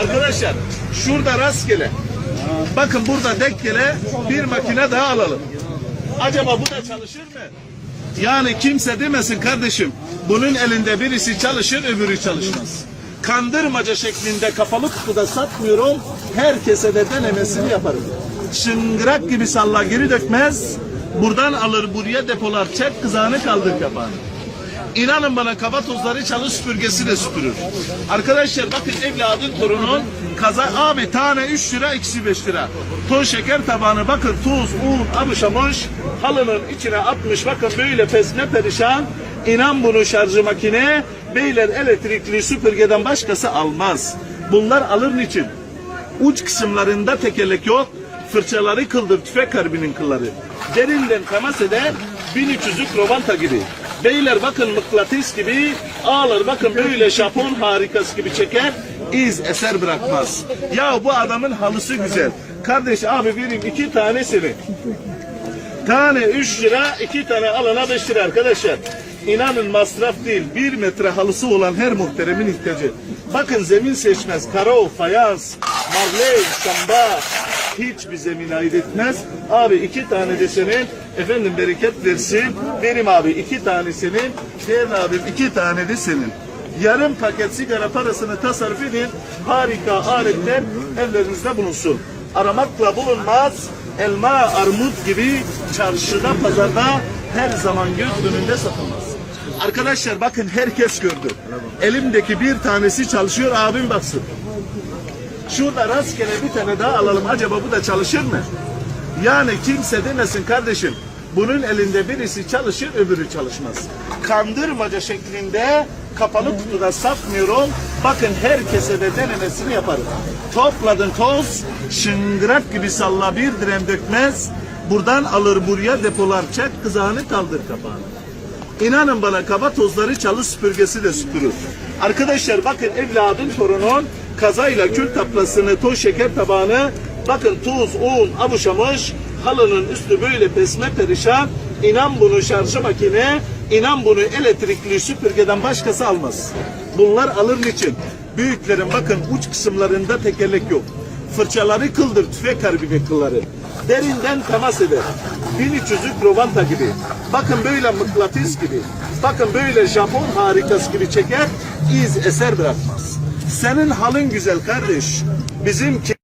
Arkadaşlar şurada rastgele. Bakın burada dekkele bir makine daha alalım. Acaba bu da çalışır mı? Yani kimse demesin kardeşim bunun elinde birisi çalışır öbürü çalışmaz. Kandırmaca şeklinde kapalı kutuda satmıyorum. Herkese de denemesini yaparım. Şıngırak gibi salla geri dökmez. Buradan alır buraya depolar çek kızağını kaldır kapağını. İnanın bana kaba tozları çalı süpürgesi de süpürür. Arkadaşlar bakın evladın torunun kaza abi tane 3 lira ikisi 5 lira. Toz şeker tabağını bakın tuz, un, abışamış halının içine atmış bakın böyle pesme perişan. İnan bunu şarjı makine beyler elektrikli süpürgeden başkası almaz. Bunlar alır niçin? Uç kısımlarında tekerlek yok. Fırçaları kıldır tüfek karbinin kılları. Derinden temas eder 1300'lük rovanta gibi. Beyler bakın mıknatıs gibi, ağlar bakın böyle Japon harikası gibi çeker, iz eser bırakmaz. Ya bu adamın halısı güzel. Kardeş abi vereyim iki tane senin. Tane 3 lira, iki tane alana 5 lira arkadaşlar. İnanın masraf değil. Bir metre halısı olan her muhteremin ihtiyacı. Bakın zemin seçmez. Karo, fayans, marley, şamba hiçbir zemin ayırt etmez. Abi iki tane de senin. Efendim bereket versin. Benim abi iki tane senin. Değerli abim iki tane de senin. Yarım paket sigara parasını tasarruf edin. Harika aletler evlerinizde bulunsun. Aramakla bulunmaz. Elma, armut gibi çarşıda, pazarda her zaman göz önünde satılmaz. Arkadaşlar bakın herkes gördü. Elimdeki bir tanesi çalışıyor abim baksın. Şurada rastgele bir tane daha alalım. Acaba bu da çalışır mı? Yani kimse demesin kardeşim. Bunun elinde birisi çalışır öbürü çalışmaz. Kandırmaca şeklinde kapalı kutuda satmıyorum. Bakın herkese de denemesini yaparım. Topladın toz, şıngırak gibi salla bir direm dökmez. Buradan alır buraya depolar çek kızağını kaldır kapağını. İnanın bana kaba tozları çalı süpürgesi de süpürür. Arkadaşlar bakın evladın torunun kazayla kül taplasını, toz şeker tabağını bakın tuz, un avuşamış halının üstü böyle pesme perişan inan bunu şarjı makine inan bunu elektrikli süpürgeden başkası almaz. Bunlar alır için. Büyüklerin bakın uç kısımlarında tekerlek yok. Fırçaları kıldır tüfek karbine kılları. Derinden temas eder. 1300'lük rovanta gibi. Bakın böyle mıknatıs gibi. Bakın böyle Japon harikası gibi çeker. iz eser bırakmaz. Senin halın güzel kardeş. Bizimki